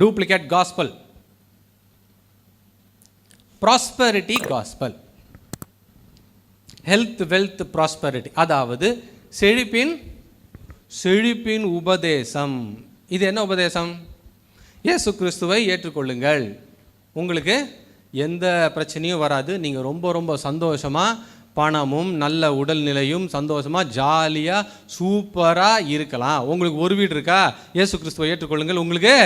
Duplicate gospel prosperity gospel health wealth prosperity அதாவது செழிப்பின் செழிப்பின் உபதேசம். இது என்ன உபதேசம்? இயேசு கிறிஸ்துவை ஏற்றுக்கொள்ளுங்கள். உங்களுக்கு எந்த பிரச்சனையும் வராது. நீங்கள் ரொம்ப ரொம்ப சந்தோஷமாக பணமும் நல்ல உடல்நிலையும் சந்தோஷமாக ஜாலியாக சூப்பராக இருக்கலாம். உங்களுக்கு ஒரு வீடு இருக்கா? இயேசு கிறிஸ்துவை ஏற்றுக்கொள்ளுங்கள். உங்களுக்கு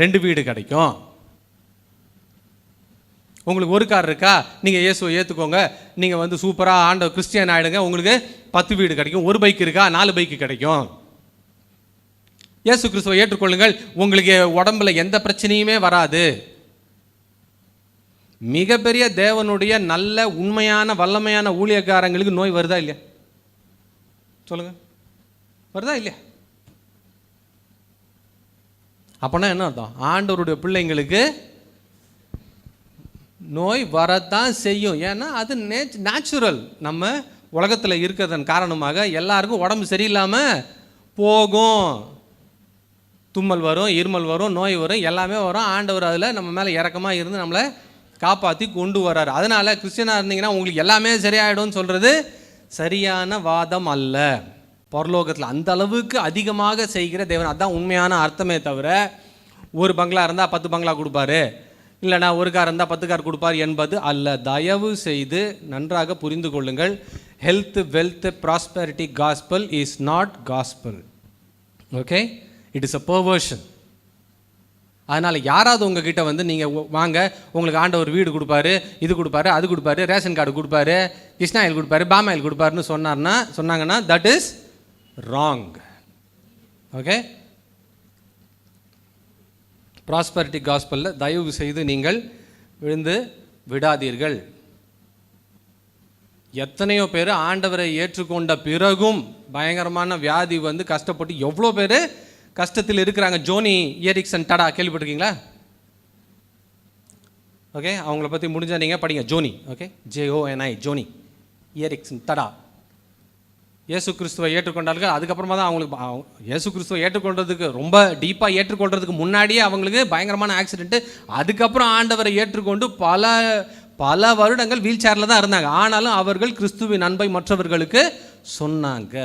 ரெண்டு வீடு கிடைக்கும். உங்களுக்கு ஒரு கார் இருக்கா? நீங்கள் இயேசுவை ஏற்றுக்கோங்க நீங்கள் வந்து சூப்பராக ஆண்ட கிறிஸ்டியன் ஆகிடுங்க உங்களுக்கு பத்து வீடு கிடைக்கும். ஒரு பைக் இருக்கா? நாலு பைக்கு கிடைக்கும். இயேசு கிறிஸ்துவை ஏற்றுக்கொள்ளுங்கள். உங்களுக்கு உடம்புல எந்த பிரச்சனையுமே வராது. மிகப்பெரிய தேவனுடைய நல்ல உண்மையான வல்லமையான ஊழியக்காரங்களுக்கு நோய் வருதா இல்லையா? சொல்லுங்கள் வருதா இல்லையா? அப்போனா என்ன அர்த்தம்? ஆண்டவருடைய பிள்ளைங்களுக்கு நோய் வரத்தான் செய்யும். ஏன்னா அது நேச் நேச்சுரல் நம்ம உலகத்தில் இருக்கிறதன் காரணமாக எல்லாருக்கும் உடம்பு சரியில்லாமல் போகும். தும்மல் வரும் இருமல் வரும் நோய் வரும் எல்லாமே வரும். ஆண்டவர் அதில் நம்ம மேலே இறக்கமாக இருந்து நம்மளை காப்பாற்றி கொண்டு வர்றாரு. அதனால் கிறிஸ்டியனாக இருந்தீங்கன்னா உங்களுக்கு எல்லாமே சரியாயிடும்னு சொல்கிறது சரியான வாதம் அல்ல. பரலோகத்தில் அந்த அளவுக்கு அதிகமாக செய்கிற தேவன். அதுதான் உண்மையான அர்த்தமே தவிர ஒரு பங்களா இருந்தால் பத்து பங்களா கொடுப்பாரு. இல்லைனா ஒரு கார் இருந்தால் பத்து கார் கொடுப்பார் என்பது அல்ல. தயவு செய்து நன்றாக புரிந்து கொள்ளுங்கள். Health wealth prosperity gospel is not gospel okay it is a perversion அதனால் யாராவது உங்ககிட்ட வந்து நீங்கள் வாங்க உங்களுக்கு ஆண்டவர் வீடு கொடுப்பாரு இது கொடுப்பாரு அது கொடுப்பாரு ரேஷன் கார்டு கொடுப்பாரு கிருஷ்ணா ஆயில் கொடுப்பாரு பாமாயில் ஆயில் கொடுப்பாருன்னு சொன்னார்னா சொன்னாங்கன்னா that is wrong okay prosperity காஸ்பலில் தயவு செய்து நீங்கள் விழுந்து விடாதீர்கள். எத்தனையோ பேர் ஆண்டவரை ஏற்றுக்கொண்ட பிறகும் பயங்கரமான வியாதி வந்து கஷ்டப்பட்டு எவ்வளோ பேர் கஷ்டத்தில் இருக்கிறாங்க? ஜோனி இயரிக்சன் டடா கேள்விப்பட்டிருக்கீங்களா? ஓகே அவங்கள பற்றி முடிஞ்சால் நீங்கள் படிங்க. ஜோனி ஓகே ஜேஓஎன்ஐ ஜோனி. இயரிக்சன் டடா. இயேசு கிறிஸ்துவை ஏற்றுக்கொண்டார்கள். அதுக்கப்புறமா தான் அவங்களுக்கு இயேசு கிறிஸ்துவை ஏற்றுக்கொண்டதுக்கு ரொம்ப டீப்பாக ஏற்றுக்கொள்றதுக்கு முன்னாடியே அவங்களுக்கு பயங்கரமான ஆக்சிடென்ட்டு அதுக்கப்புறம் ஆண்டவரை ஏற்றுக்கொண்டு பல பல வருடங்கள் வீல் சேரில் தான் இருந்தாங்க. ஆனாலும் அவர்கள் கிறிஸ்துவின் அன்பை மற்றவர்களுக்கு சொன்னாங்க.